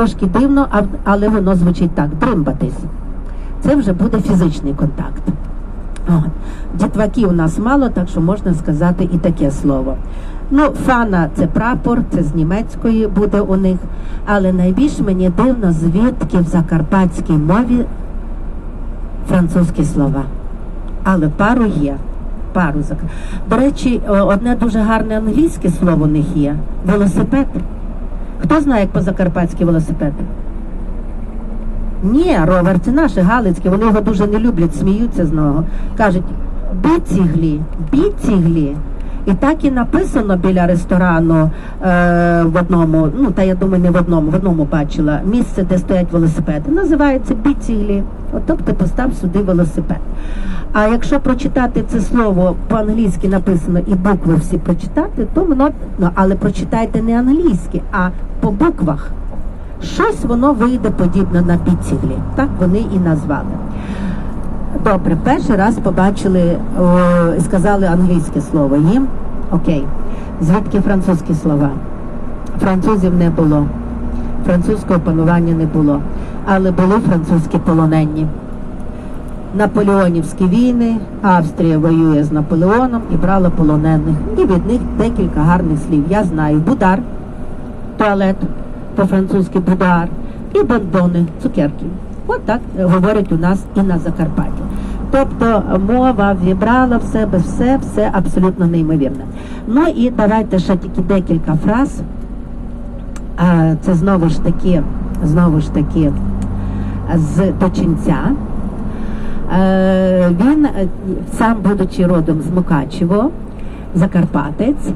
трошки дивно, але воно звучить так: дримбатись. Це вже буде фізичний контакт. Дітваки у нас мало, так що можна сказати і таке слово. Ну, фана це прапор, це з німецької буде у них. Але найбільш мені дивно, звідки в закарпатській мові французькі слова. Але пару є. Пару. До речі, одне дуже гарне англійське слово у них є велосипед. Хто знає, як по-закарпатськи велосипед? Ні, ровер це наше Галицьке, вони його дуже не люблять, сміються з нього. Кажуть, біціглі, біціглі. І так і написано біля ресторану е, в одному, ну та я думаю, не в одному, в одному бачила місце, де стоять велосипеди. Називається біціглі. От, тобто постав сюди велосипед. А якщо прочитати це слово по-англійськи написано і букви всі прочитати, то воно ну, але прочитайте не англійське, а по буквах щось воно вийде подібно на біціглі. Так вони і назвали. Добре, перший раз побачили, о, сказали англійське слово їм. Окей. Звідки французькі слова? Французів не було. Французького панування не було. Але були французькі полоненні. Наполеонівські війни, Австрія воює з Наполеоном і брала полонених. І від них декілька гарних слів. Я знаю. Будар, туалет, по-французьки будар, і бандони, цукерки. От так е, говорять у нас і на Закарпатті. Тобто мова вібрала в себе все, все абсолютно неймовірне. Ну і давайте ще тільки декілька фраз. Це знову ж таки, знову ж таки, з Точинця. Е, Він е, сам, будучи родом з Мукачево, Закарпатець,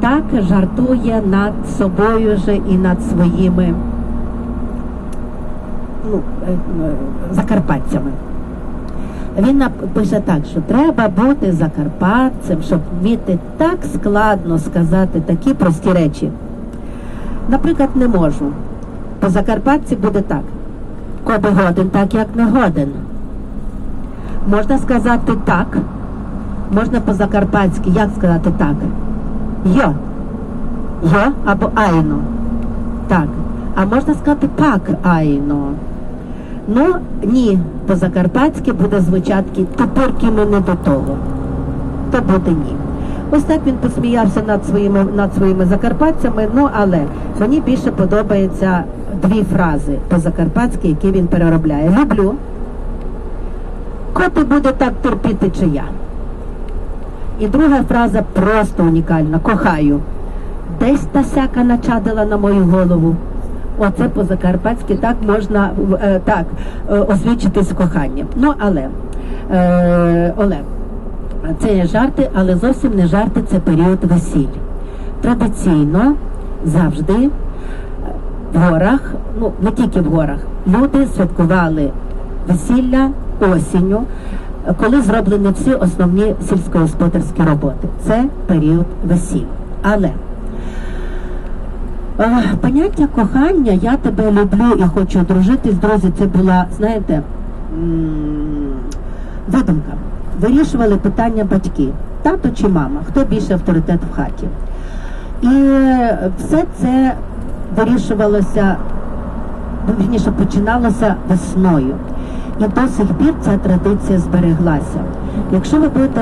так жартує над собою же і над своїми ну, е, е, закарпатцями. Він пише так, що треба бути закарпатцем, щоб вміти так складно сказати такі прості речі. Наприклад, не можу. По закарпатці буде так. Коби годен, так як не годен. Можна сказати так. Можна по-закарпатськи, як сказати так? Йо. Йо або айно. Так. А можна сказати пак айно. Ну, ні, по-закарпатськи буде звучати тепер ми не до того. То буде ні. Ось так він посміявся над своїми над своїми закарпатцями. Ну але мені більше подобаються дві фрази по-закарпатськи, які він переробляє. Люблю. Коти буде так терпіти, чи я. І друга фраза просто унікальна. Кохаю. Десь та сяка начадила на мою голову. Оце по-закарпатськи так можна е, так е, освідчитись коханням. Ну але е, Олег, це є жарти, але зовсім не жарти, це період весіль. Традиційно завжди в горах, ну не тільки в горах, люди святкували весілля осінню, коли зроблені всі основні сільськогосподарські роботи. Це період весіль. Але поняття кохання, я тебе люблю і хочу одружитись, друзі, це була, знаєте, видумка. Вирішували питання батьки, тато чи мама, хто більше авторитет в хаті. І все це вирішувалося, ну, вірніше починалося весною. І до сих пір ця традиція збереглася. Якщо ви будете